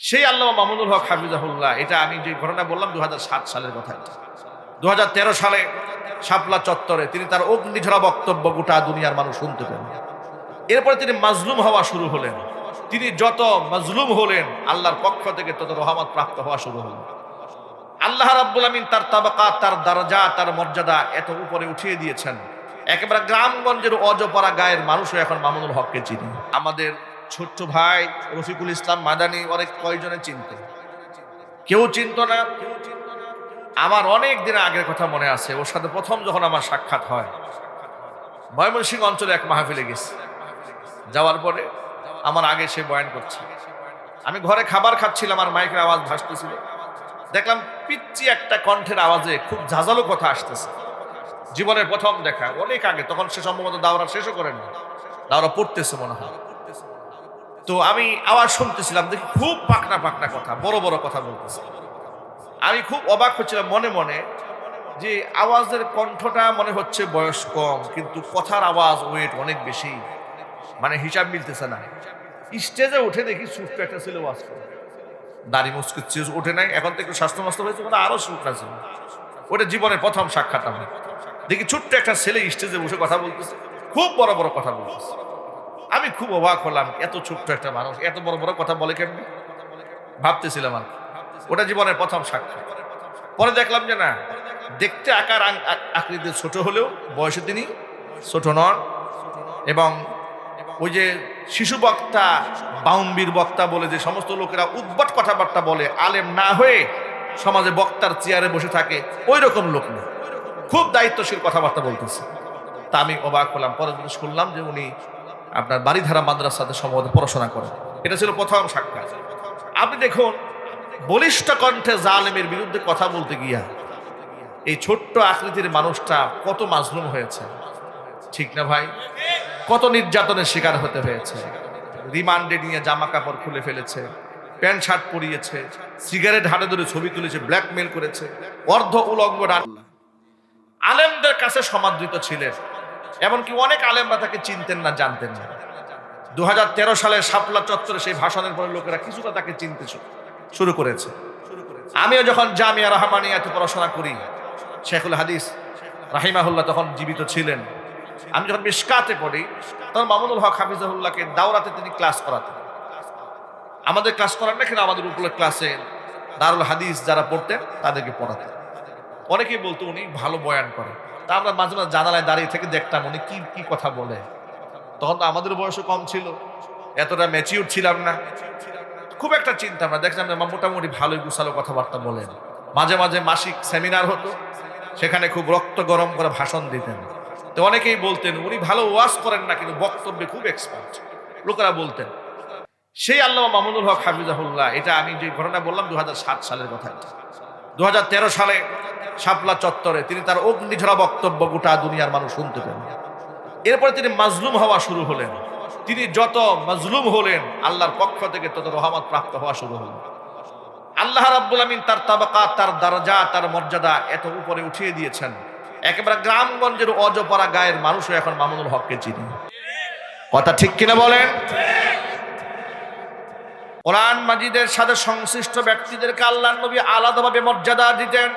সেই আল্লাহ মামুনুল হক হাফিজাহুল্লাহ, এটা আমি যে ঘটনা বললাম দু হাজার সাত সালের কথা। দু হাজার তেরো সালে শাপলা চত্বরে তিনি তার অগ্নিঝরা বক্তব্য গোটা দুনিয়ার মানুষ শুনতে পেলেন। এরপরে তিনি মাজলুম হওয়া শুরু হলেন। তিনি যত মাজলুম হলেন, আল্লাহর পক্ষ থেকে তত রহমত প্রাপ্ত হওয়া শুরু হলেন আল্লাহ রাব্বুল আমিন তার তাবাকাত তার দরজা, তার মর্যাদা এত উপরে উঠিয়ে দিয়েছেন। একেবারে গ্রামগঞ্জের অজপাড়া গায়ের মানুষও এখন মামুনুল হককে চিনি। আমাদের ছোট্ট ভাই, রফিকুল ইসলাম মাদানি, অনেক কয়জনে চিনতে। কেউ চিনত না। আমার অনেক দিন আগের কথা মনে আছে, ওর সাথে প্রথম যখন আমার সাক্ষাৎ হয়। ময়মনসিংহ অঞ্চলে এক মাহফিলে গেছি। যাওয়ার পরে আমার আগে সে বয়ান করছে। আমি ঘরে খাবার খাচ্ছিলাম, আর মাইকের আওয়াজ ভাসতেছিল। দেখলাম পিচ্ছি একটা কণ্ঠের আওয়াজে খুব ঝাঁঝালো কথা আসতেছে। জীবনের প্রথম দেখা, অনেক আগে, তখন সে সম্ভবত দাওরা শেষও করেন দাওরা পড়তেছে মনে হয়। তো আমি আওয়াজ শুনতেছিলাম, দেখি খুব পাকনা পাকনা কথা, বড় বড় কথা বলতেছে। আমি খুব অবাক হচ্ছিলাম মনে মনে যে আওয়াজের কণ্ঠটা মনে হচ্ছে বয়স কম, কিন্তু কথার আওয়াজ, ওয়েট অনেক বেশি। মানে হিসাব মিলতেছে না। স্টেজে উঠে দেখি ছোট্ট একটা ছিল ওয়াজ করে। দাড়ি মুসকিচ্ছে ওঠে নাই, এখন তো একটু স্বাস্থ্য মাস্ত হয়েছে ওটা আরও শুকনা ছিল ওটা জীবনের প্রথম সাক্ষাৎ আমার। দেখি ছোট্ট একটা ছেলে স্টেজে বসে কথা বলতেছে, খুব বড় বড় কথা বলতেছে। আমি খুব অবাক হলাম, এত ছোট্ট একটা মানুষ, এত বড় বড় কথা বলে কেন? ভাবতেছিলাম আর ওটা জীবনের প্রথম সাক্ষাৎ পরে দেখলাম যে না, দেখতে আকার আং- আ- আকৃতির ছোট হলেও বয়সে তিনি ছোট নন এবং ওই যে শিশু বক্তা বাউম্বির বক্তা বলে যে সমস্ত লোকেরা উদ্ভট কথাবার্তা বলে, আলেম না হয়ে সমাজে বক্তার চেয়ারে বসে থাকে, ওই রকম লোক না। খুব দায়িত্বশীল কথাবার্তা বলতেছে। তা আমি অবাক হলাম পরে জিজ্ঞেস শুনলাম যে উনি আপনার বাড়িধারা মাদ্রাসাতে সম্ভবত পড়াশোনা করেন। এটা ছিল প্রথম সাক্ষাৎ। আপনি দেখুন, বলিষ্ঠ কণ্ঠে জালেমের বিরুদ্ধে কথা বলতে গিয়া এই ছোট্ট আকৃতির মানুষটা কত মাজলুম হয়েছে। ঠিক না ভাই? কত নির্যাতনের শিকার হতে হয়েছে। রিমান্ডে নিয়ে জামা কাপড় খুলে ফেলেছে, প্যান্ট শার্ট পরিয়েছে, সিগারেট হাতে ধরে ছবি তুলেছে ব্ল্যাকমেল করেছে, অর্ধ উলঙ্গ আলেমদের কাছে সমাদৃত ছিলেন। এমনকি অনেক আলেমরা তাকে চিনতেন না, জানতেন না। দু হাজার তেরো সালে শাপলা চত্বরে সেই ভাষণের পরে লোকেরা কিছুটা তাকে চিনতে শুরু করেছে। আমিও যখন জামিয়া রহমানিয়াতে পড়াশোনা করি, শেখুল হাদিস রাহিমাহুল্লাহ তখন জীবিত ছিলেন। আমি যখন মিসকাতে পড়ি, তখন মামুনুল হক হাফিজাহুল্লাহকে দাওরাতে তিনি ক্লাস করাতেন। আমাদের ক্লাস করান না, কিন্তু আমাদের উপরে ক্লাসে দারুল হাদিস যারা পড়তেন, তাদেরকে পড়াতেন। অনেকেই বলতো উনি ভালো বয়ান করে তা আমরা মাঝে মাঝে জানালায় দাঁড়িয়ে থেকে দেখতাম উনি কি কি কথা বলে। তখন তো আমাদের বয়সও কম ছিল। এতটা ম্যাচিউর ছিলাম না। খুব একটা চিন্তা আমরা দেখলাম যে মোটামুটি ভালোই গুছালো কথাবার্তা বলেন। মাঝে মাঝে মাসিক সেমিনার হতো। সেখানে খুব রক্ত গরম করে ভাষণ দিতেন। তো অনেকেই বলতেন, উনি ভালো ওয়াজ করেন না, কিন্তু বক্তব্যে খুব এক্সপার্ট লোকেরা বলতেন, সেই আল্লাহ মামুনুল হক হাফিজাহুল্লাহ, এটা আমি যে ঘটনা বললাম দু হাজার সাত সালের কথা দু হাজার তেরো সালে শাপলা চত্বরে তিনি তার অগ্নিঝরা বক্তব্য গোটা দুনিয়ার মানুষ শুনতে পেলেন। এরপরে তিনি মাজলুম হওয়া শুরু হলেন। তিনি যত মাজলুম হলেন, আল্লাহর পক্ষ থেকে তত রহমত প্রাপ্ত হওয়া শুরু হলেন আল্লাহ রাব্বুল আমিন তার তাবাকাত তার দরজা, তার মর্যাদা এত উপরে উঠিয়ে দিয়েছেন। একেবারে গ্রামগঞ্জের অজপাড়া গায়ের মানুষও এখন মামুনুল হককে চিনি। কথা ঠিক কিনা বলেন? কোরআন মাজিদের সাথে সংশ্লিষ্ট ব্যক্তিদেরকে আল্লাহ নবী আলাদাভাবে মর্যাদা দিতেন।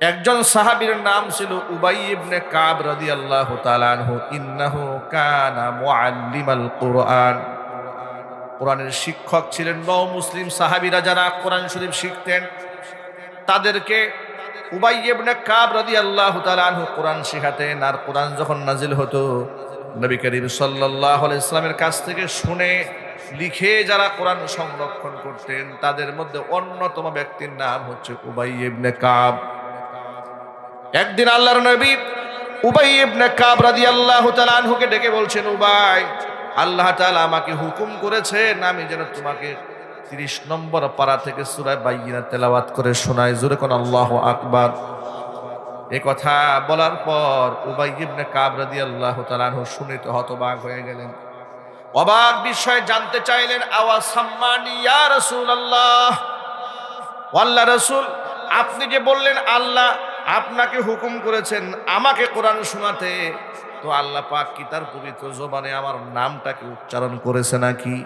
একজন সাহাবীর নাম ছিল উবাই ইবনে কাব রাদিয়াল্লাহু তাআলা আনহু। ইন্নাহু কানা মুআল্লিমাল কুরআন। কোরআনের শিক্ষক ছিলেন নও মুসলিম সাহাবীরা যারা কোরআন শরীফ শিখতেন। তাদেরকে উবাই ইবনে কাব রাদিয়াল্লাহু তাআলা আনহু কোরআন শেখাতেন আর কোরআন যখন নাজিল হতো, নবী করিম সাল্লাল্লাহু আলাইহি ইসলামের কাছ থেকে শুনে লিখে যারা কোরআন সংরক্ষণ করতেন, তাদের মধ্যে অন্যতম ব্যক্তির নাম হচ্ছে উবাই ইবনে কাব। একদিন আল্লাহর নবী উবাই ইবনে কাব রাদিয়াল্লাহু তাআলা আনহুকে ডেকে বলছেন, উবাই, আল্লাহ তাআলা আমাকে হুকুম করেছেন আমি যেন তোমাকে 30 নম্বর পারা থেকে সূরা বাইয়িনা তেলাওয়াত করে শোনাই। জোরে কোন আল্লাহু আকবার। এই কথা বলার পর উবাই ইবনে কাব রাদিয়াল্লাহু তাআলা আনহু শুনে তো হতবাক হয়ে গেলেন। অবাক বিষয় জানতে চাইলেন আওয়াজ সাম্মানি ইয়া রাসূলুল্লাহ? আল্লাহ রসুল, আপনি যে বললেন, আল্লাহ আপনাকে হুকুম করেছেন আমাকে কোরআন শোনাতে, তো আল্লাহ পাক কি তার পবিত্র জবানে আমার নামটাকে উচ্চারণ করেছে নাকি?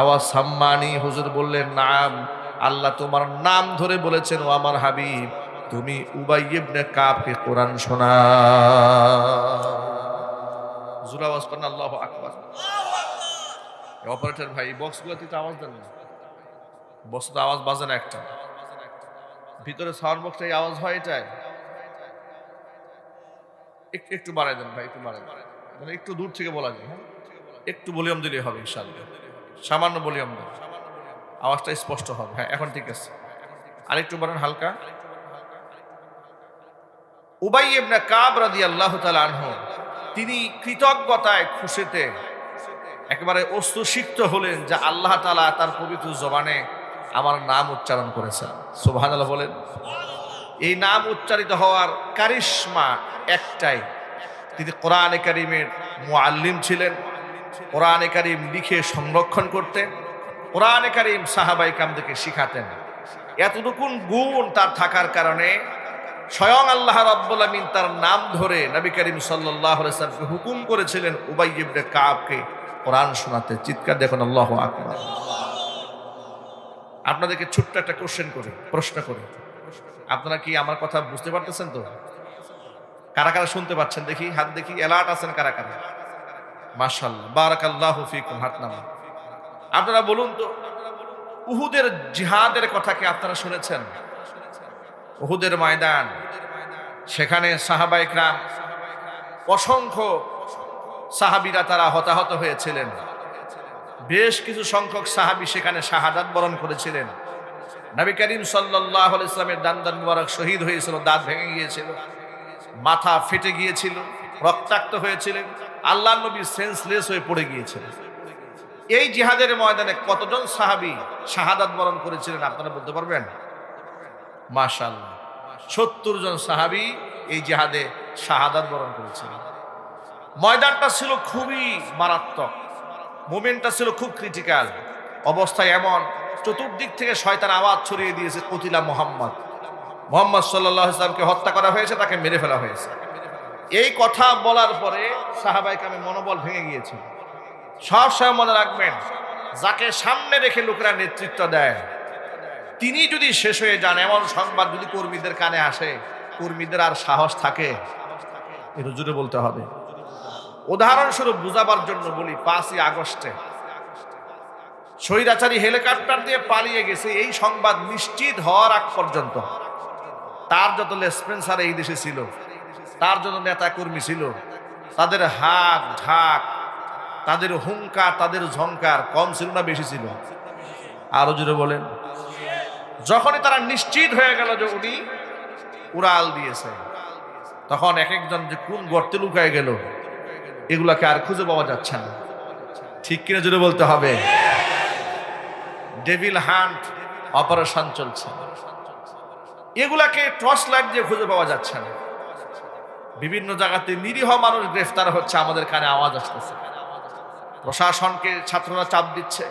আওয়াজ সাম্মানি, হুজুর বললেন, নাম, আল্লাহ তোমার নাম ধরে বলেছেন, ও আমার হাবিব, তুমি উবাই ইবনে কাবকে কোরআন শোনা। হুজুর আওয়াজ করেন, আল্লাহু আকবার। অপারেটর ভাই বক্সগুলোতে তো আওয়াজ দেন না। বক্স তো আওয়াজ বাজে না একটা। ভিতরে সাউন্ড বক্সে এই আওয়াজ হয় এটাই? একটু একটু বাড়াই দেন ভাই, একটু বাড়াই মানে একটু দূর থেকে বলা যায় হ্যাঁ? একটু ভলিউম দিলে হবে ইনশাআল্লাহ। সামান্য ভলিউম দেন। আওয়াজটা স্পষ্ট হবে। হ্যাঁ এখন ঠিক আছে। আরেকটু বলেন হালকা। উবাই ইবনে কাব রাদিয়াল্লাহু তাআলা আনহু, তিনি কৃতজ্ঞতায় খুশিতে একেবারে অস্তুসিক্ত হলেন যে আল্লাহ তাআলা তার পবিত্র জবানে আমার নাম উচ্চারণ করেছেন। সুবহানাল্লাহ বলেন। এই নাম উচ্চারিত হওয়ার কারিশমা একটাই। তিনি কোরআনে কারিমের মুআল্লিম ছিলেন। কোরআনে কারিম লিখে সংরক্ষণ করতেন। কোরআনে কারিম সাহাবাই কামদেরকে শিখাতেন। এতটুকুন গুণ তার থাকার কারণে স্বয়ং আল্লাহ রাব্বুল আমিন তার নাম ধরে নবী করিম সাল্লামকে হুকুম করেছিলেন, উবাই ইবনে কাবকে কোরআন শোনাতে। চিৎকার দেখুন, আল্লাহু আকবার। আপনাদেরকে ছোট্ট একটা কোশ্চেন করি, প্রশ্ন করি। আপনারা কি আমার কথা বুঝতে পারতেছেন তো? কারা কারা শুনতে পাচ্ছেন? দেখি, হাত দেখি অ্যালার্ট আছেন কারা কারা? মাশাল্লাহ বারাকাল্লাহু ফিকুম, হাত নামা আপনারা বলুন তো, উহুদের জিহাদের কথা কি আপনারা শুনেছেন? উহুদের ময়দান, সেখানে সাহাবাই ক্রাম অসংখ্য সাহাবিরা তারা হতাহত হয়েছিলেন। বেশ কিছু সংখ্যক সাহাবি সেখানে শাহাদাত বরণ করেছিলেন। নবী করিম সাল্লাহ ইসলামের দান দান মুবারক শহীদ হয়েছিল, দাঁত ভেঙে গিয়েছিল, মাথা ফেটে গিয়েছিল, রক্তাক্ত হয়েছিলেন আল্লাহ নবী সেন্সলেস হয়ে পড়ে গিয়েছিলেন এই জিহাদের ময়দানে কতজন সাহাবি শাহাদাত বরণ করেছিলেন আপনারা বলতে পারবেন? মাশাল্লাহ সত্তর জন সাহাবি এই জিহাদে শাহাদাত বরণ করেছিলেন। ময়দানটা ছিল খুবই মারাত্মক। মুভমেন্টটা ছিল খুব ক্রিটিক্যাল অবস্থা এমন, চতুর্দিক থেকে শয়তান আওয়াজ ছড়িয়ে দিয়েছে কতিলা মোহাম্মদ। মোহাম্মদ সাল্লাহ ইসলামকে হত্যা করা হয়েছে, তাকে মেরে ফেলা হয়েছে। এই কথা বলার পরে সাহাবাইকে আমি মনোবল ভেঙে গিয়েছি। সব সময় মনে রাখবেন, যাকে সামনে রেখে লোকেরা নেতৃত্ব দেয়, তিনি যদি শেষ হয়ে যান, এমন সংবাদ যদি কর্মীদের কানে আসে, কর্মীদের আর সাহস থাকে, এটা জুড়ে বলতে হবে। উদাহরণস্বরূপ বুঝাবার জন্য বলি, পাঁচই আগস্টে। স্বৈরাচারী হেলিকপ্টার দিয়ে পালিয়ে গেছে, এই সংবাদ নিশ্চিত হওয়ার আগ পর্যন্ত। তার যত লেসপেন্সার এই দেশে ছিল, তার যত নেতা কর্মী ছিল, তাদের হাক, ঢাক, তাদের হুঙ্কার, তাদের ঝঙ্কার কম ছিল না বেশি ছিল। আরও জুড়ে বলেন। যখনই তারা নিশ্চিত হয়ে গেল যে উনি উড়াল দিয়েছে, তখন এক একজন যে কোন গর্তে লুকায় গেল এগুলাকে আর খুঁজে পাওয়া যাচ্ছে না। ঠিক কিনা জুড়ে বলতে হবে? ডেভিল হান্ট অপারেশন চলছে। এগুলাকে টর্চ লাইট দিয়ে খুঁজে পাওয়া যাচ্ছে না। বিভিন্ন জায়গাতে নিরীহ মানুষ গ্রেফতার হচ্ছে, আমাদের কানে আওয়াজ আসতেছে। প্রশাসনকে ছাত্ররা চাপ দিচ্ছে,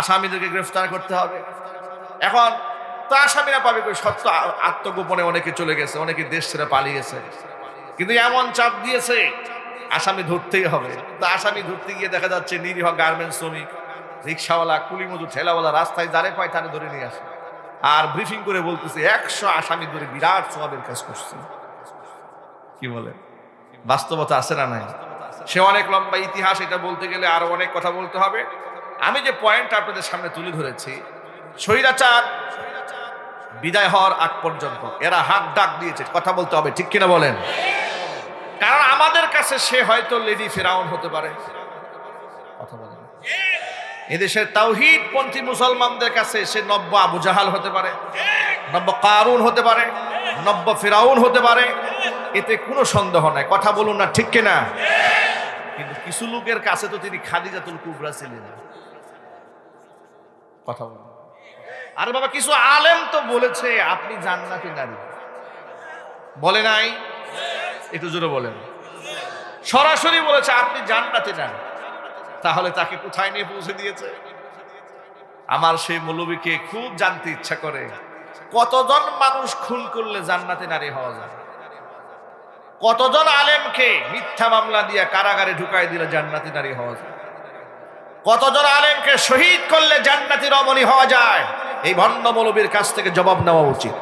আসামিদেরকে গ্রেফতার করতে হবে। এখন তো আসামিরা পাবে সত্য আত্মগোপনে অনেকে চলে গেছে, অনেকে দেশ ছেড়ে পালিয়েছে কিন্তু এমন চাপ দিয়েছে আসামি ধরতেই হবে। তো আসামি ধরতে গিয়ে দেখা যাচ্ছে নিরীহ গার্মেন্টস শ্রমিক, রিক্সাওয়ালা কুলিমজু ঠেলাওয়ালা রাস্তায় দাঁড়ে পায় তারে ধরে নিয়ে আসে। আর ব্রিফিং করে বলতেছে, একশো আসামি ধরে বিরাট সবাবের কাজ করছে। কি বলে? বাস্তবতা আছে না নাই? সে অনেক লম্বা ইতিহাস, এটা বলতে গেলে আরও অনেক কথা বলতে হবে। আমি যে পয়েন্ট আপনাদের সামনে তুলে ধরেছি, স্বৈরাচার বিদায় হওয়ার আগ পর্যন্ত এরা হাত ডাক দিয়েছে, কথা বলতে হবে, ঠিক কিনা বলেন? কারণ আমাদের কাছে সে হয়তো লেডি ফেরাউন হতে পারে। এদেশের তাওহিদ পন্থী মুসলমানদের কাছে সে নব্য আবু জাহাল হতে পারে, নব্য কারুন হতে পারে, নব্য ফেরাউন হতে পারে। এতে কোনো সন্দেহ নাই। কথা বলুন না, ঠিক কিনা? কিন্তু কিছু লোকের কাছে তো তিনি খাদিজাতুল কুবরা ছিলেন। কথা বলুন। আরে বাবা, কিছু আলেম তো বলেছে, আপনি জান্নাতি নারী। বলে নাই? একটু জোরে বলেন। সরাসরি বলেছে, আপনি জান্নাতি নারী তাহলে তাকে কোথায় নিয়ে পৌঁছে দিয়েছে? আমার সেই মৌলবীকে খুব জানতে ইচ্ছা করে, কতজন মানুষ খুন করলে জান্নাতি নারী হওয়া যায়? কতজন আলেমকে মিথ্যা মামলা দিয়ে কারাগারে ঢুকাই দিলে জান্নাতি নারী হওয়া যায়? কতজন আলেমকে শহীদ করলে জান্নাতি রমণী হওয়া যায়? এই ভণ্ড মৌলবীর কাছ থেকে জবাব নেওয়া উচিত।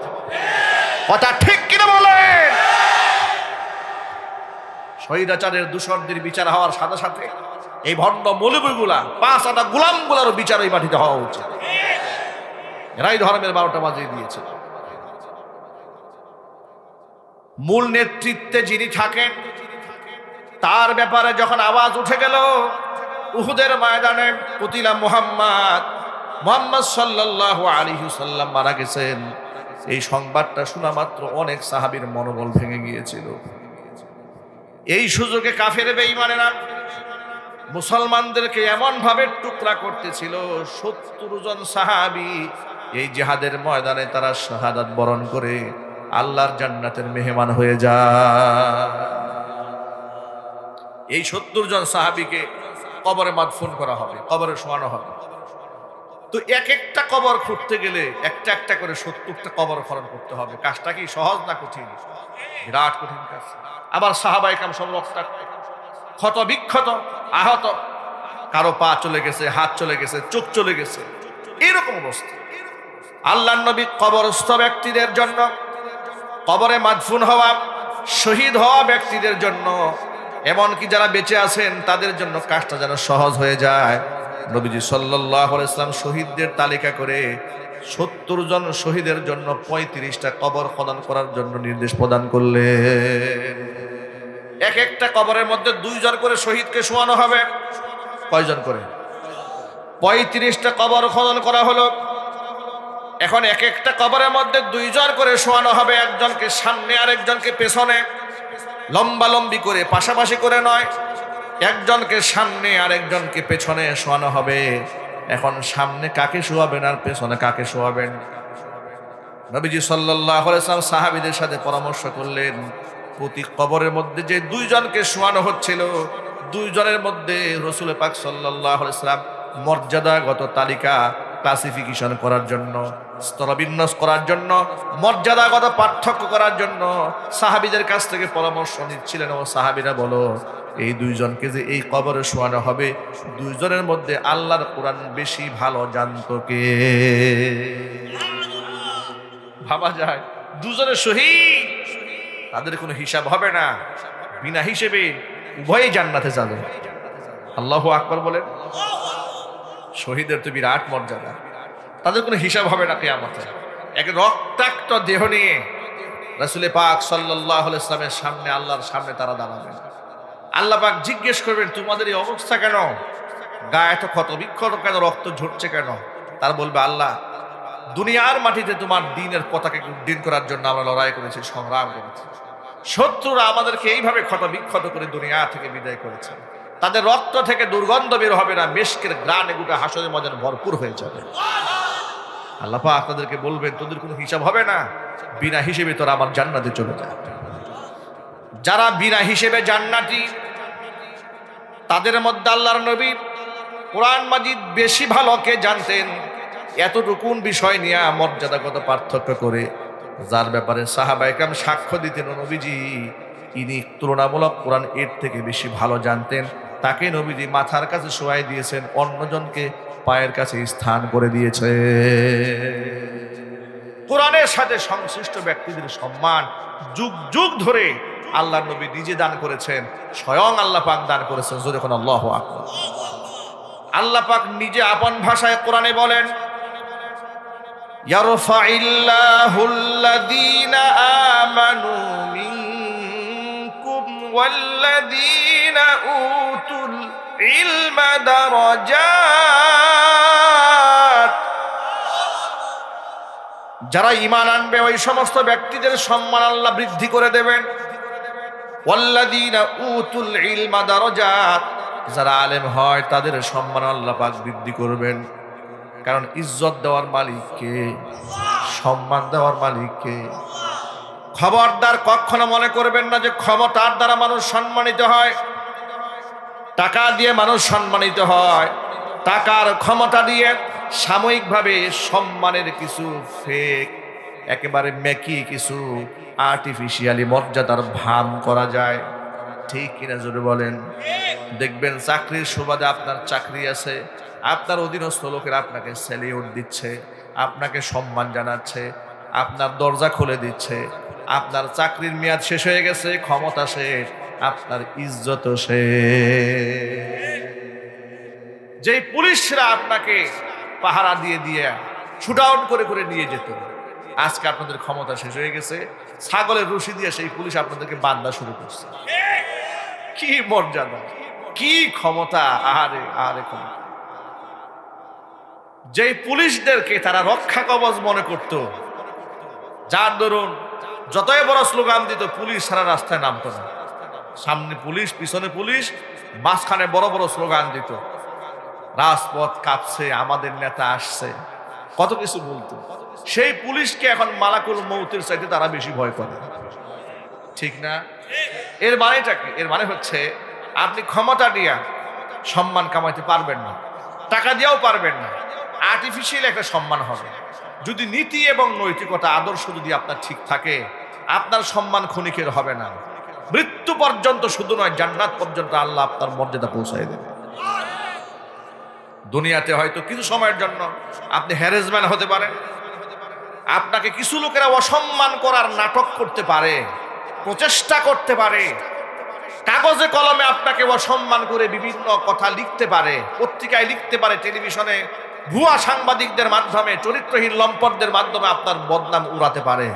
কথা ঠিক কিনা বলেন? স্বৈরাচারের দূষণদের বিচার হওয়ার সাথে সাথে এই ভণ্ড মৌলবীগুলা পাঁচ আটা গুলামগুলারও বিচার এই মাটিতে হওয়া উচিত। এরাই ধর্মের বারোটা বাজিয়ে দিয়েছে। মূল নেতৃত্বে যিনি থাকেন, তার ব্যাপারে যখন আওয়াজ উঠে গেল, উহুদের ময়দানে কুতিলা মুহাম্মদ মোহাম্মদ সাল্লাহ আলিহু সাল্লাম মারা গেছেন। এই সংবাদটা শোনা মাত্র অনেক সাহাবীর মনোবল ভেঙে গিয়েছিল। এই সুযোগে কাফের বেঈমানেরা মুসলমানদেরকে এমন ভাবে টুকরা করতেছিল, সত্তর জন সাহাবি এই জেহাদের ময়দানে তারা শাহাদাত বরণ করে আল্লাহর জান্নাতের মেহমান হয়ে যায়। এই সত্তর জন সাহাবিকে কবরে মাদফুন করা হবে, কবরে শোয়ানো হবে। তো এক একটা কবর খুঁড়তে গেলে একটা একটা করে সত্তরটা কবর খনন করতে হবে। কাজটা কি সহজ না কঠিন? বিরাট কঠিন কাজ। আবার সাহাবাই কাম সব রক্তাক্ত ক্ষত বিক্ষত, আহত। কারও পা চলে গেছে, হাত চলে গেছে, চোখ চলে গেছে। এরকম অবস্থা। আল্লাহ নবী কবরস্থ ব্যক্তিদের জন্য, কবরে মাদফুন হওয়া, শহীদ হওয়া ব্যক্তিদের জন্য, এমনকি যারা বেঁচে আছেন তাদের জন্য কাজটা যেন সহজ হয়ে যায়। নবীজি সাল্লাহ ইসলাম শহীদদের তালিকা করে সত্তর জন শহীদের জন্য পঁয়ত্রিশটা কবর খনন করার জন্য নির্দেশ প্রদান করলেন। এক একটা কবরের মধ্যে দুইজন করে শহীদকে শোয়ানো হবে। কয়জন করে? পঁয়ত্রিশটা কবর খনন করা হলো। এখন এক একটা কবরের মধ্যে দুইজন করে শোয়ানো হবে। একজনকে সামনে আর একজনকে পেছনে। লম্বা লম্বি করে, পাশাপাশি করে নয়। একজনকে সামনে আর একজনকে পেছনে শোয়ানো হবে। এখন সামনে কাকে শোয়াবেন আর পেছনে কাকে শোয়াবেন? নবীজি সাল্লাহ সাহাবিদের সাথে পরামর্শ করলেন, প্রতি কবরের মধ্যে যে দুইজনকে শোয়ানো হচ্ছিল, দুইজনের মধ্যে রসুল পাক সাল্লাহ সাল্লাম মর্যাদাগত তালিকা ক্লাসিফিকেশন করার জন্য স্তরবিন্যাস করার জন্য, মর্যাদাগত পার্থক্য করার জন্য সাহাবিদের কাছ থেকে পরামর্শ নিচ্ছিলেন। ও সাহাবিরা বলো, এই দুইজনকে যে এই কবরে শোয়ানো হবে, দুইজনের মধ্যে আল্লাহর কোরআন বেশি ভালো জানতো কে? ভাবা যায় দুজনের শহীদ। তাদের কোনো হিসাব হবে না। বিনা হিসেবে উভয়ই জান্নাতে যাবে। আল্লাহ আকবর বলেন। শহীদের তো বিরাট মর্যাদা। তাদের কোনো হিসাব হবে না কেয়ামতে। এক রক্তাক্ত দেহ নিয়ে রাসুলে পাক সাল্লাহ ইসলামের সামনে, আল্লাহর সামনে তারা দাঁড়াবেন। আল্লাহ পাক জিজ্ঞেস করবেন, তোমাদের এই অবস্থা কেন? গা এত ক্ষত, বিক্ষত কেন? রক্ত ঝরছে কেন? তার বলবে, আল্লাহ, দুনিয়ার মাটিতে তোমার দিনের পতাকাকে উড্ডীন করার জন্য আমরা লড়াই করেছি, সংগ্রাম করেছি। শত্রুরা আমাদেরকে এইভাবে ক্ষত বিক্ষত করে দুনিয়া থেকে বিদায় করেছে। তাদের রক্ত থেকে দুর্গন্ধ বের হবে না, মেশকের গ্রানে গোটা হাসরের মজান ভরপুর হয়ে যাবে। আল্লাপা আপনাদেরকে বলবেন, তোদের কোনো হিসাব হবে না? বিনা হিসেবে তোরা আমার জান্নাতে চলে যায় যারা বিনা হিসেবে জান্নাতি, তাদের মধ্যে আল্লাহর নবী কোরআন মাজিদ বেশি ভালো কে জানতেন? এতটুকুন বিষয় নিয়ে মর্যাদাগত পার্থক্য করে যার ব্যাপারে সাহাবাইকাম সাক্ষ্য দিতেন নবীজি ইনি তুলনামূলক কোরআন এর থেকে বেশি ভালো জানতেন। তাকে নবীজি মাথার কাছে শোয়াই দিয়েছেন অন্যজনকে পায়ের কাছে স্থান করে দিয়েছে কোরআনের সাথে সংশ্লিষ্ট ব্যক্তিদের সম্মান যুগ যুগ ধরে আল্লাহ নবী নিজে দান করেছেন স্বয়ং আল্লাহ পাক দান করেছেন যখন আল্লাহ আকবার আল্লাহ পাক নিজে আপন ভাষায় কোরআনে বলেন يرفع الله الذين آمنوا منكم والذين أوتوا العلم درجات যারা ইমান আনবে ওই সমস্ত ব্যক্তিদের সম্মান আল্লাহ বৃদ্ধি করে দেবেন ওয়াল্লাযীনা উতুল ইলমা দারাজাত যারা আলেম হয় তাদের সম্মান আল্লাহ পাক বৃদ্ধি করবেন কারণ ইজ্জত দেওয়ার মালিককে সম্মান দেওয়ার মালিককে খবরদার কখনো মনে করবেন না যে ক্ষমতার দ্বারা মানুষ সম্মানিত হয়। টাকা দিয়ে মানুষ সম্মানিত হয়। টাকার ক্ষমতা দিয়ে সাময়িকভাবে সম্মানের কিছু ফেক একেবারে মেকি কিছু আর্টিফিশিয়ালি মর্যাদার ভান করা যায়। ঠিক কিনা জোরে বলেন? দেখবেন চাকরির সুবাদে আপনার চাকরি আছে, আপনার অধীনস্থ লোকেরা আপনাকে স্যালিউট দিচ্ছে, আপনাকে সম্মান জানাচ্ছে, আপনার দরজা খুলে দিচ্ছে। আপনার চাকরির মেয়াদ শেষ হয়ে গেছে, ক্ষমতা শেষ, আপনার ইজ্জত শেষ। যেই পুলিশরা আপনাকে পাহারা দিয়ে দিয়ে শুটাউন করে করে নিয়ে যেত, আজকে আপনাদের ক্ষমতা শেষ হয়ে গেছে, ছাগলের রশি দিয়ে সেই পুলিশ আপনাদেরকে বান্দা শুরু করছে। কি মর্যাদা, কি ক্ষমতা, আহারে আহারে ক্ষমতা। যেই পুলিশদেরকে তারা রক্ষা কবচ মনে করত, যার দরুন যতই বড় স্লোগান দিত, পুলিশ সারা রাস্তায় নামতো না। সামনে পুলিশ, পিছনে পুলিশ, মাঝখানে বড় বড় স্লোগান দিত। রাজপথ কাঁপছে, আমাদের নেতা আসছে। কত কিছু বলতো। সেই পুলিশকে এখন মালাকুল মৌতের চাইতে তারা বেশি ভয় করে। ঠিক না? এর মানেটা কি? এর মানে হচ্ছে, আপনি ক্ষমতা দিয়া সম্মান কামাইতে পারবেন না। টাকা দিয়েও পারবেন না। আর্টিফিশিয়াল একটা সম্মান হবে। যদি নীতি এবং নৈতিকতা, আদর্শ যদি আপনার ঠিক থাকে আপনার সম্মান ক্ষণিকের হবে না। মৃত্যু পর্যন্ত শুধু নয়, জান্নাত পর্যন্ত আল্লাহ আপনার মর্যাদা পৌঁছায় দেবে। দুনিয়াতে হয়তো কিছু সময়ের জন্য আপনি হ্যারেসম্যান হতে পারেন। আপনাকে কিছু লোকেরা অসম্মান করার নাটক করতে পারে, প্রচেষ্টা করতে পারে। কাগজে কলমে আপনাকে অসম্মান করে বিভিন্ন কথা লিখতে পারে, পত্রিকায় লিখতে পারে, টেলিভিশনে ভুয়া সাংবাদিকদের মাধ্যমে, চরিত্রহীন লম্পটদের মাধ্যমে আপনার বদনাম উড়াতে পারে।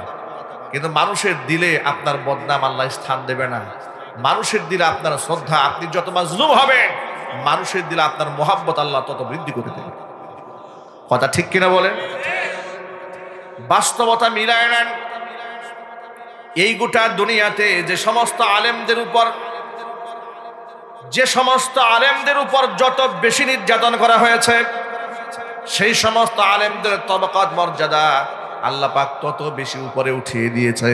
কিন্তু মানুষের দিলে আপনার বদনাম আল্লাহ স্থান দেবে না। মানুষের দিলে আপনার শ্রদ্ধা, আপনি যত মাজলুম হবেন, মানুষের দিলে আপনার মোহাব্বত আল্লাহ তত বৃদ্ধি করে দেবে। কথা ঠিক কিনা বলেন? বাস্তবতা মিলায় নেন। এই গোটা দুনিয়াতে যে সমস্ত আলেমদের উপর, যে সমস্ত আলেমদের উপর যত বেশি নির্যাতন করা হয়েছে, সেই সমস্ত আলেমদের তবকাত মর্যাদা আল্লাহ পাক তত বেশি উপরে উঠিয়ে দিয়েছে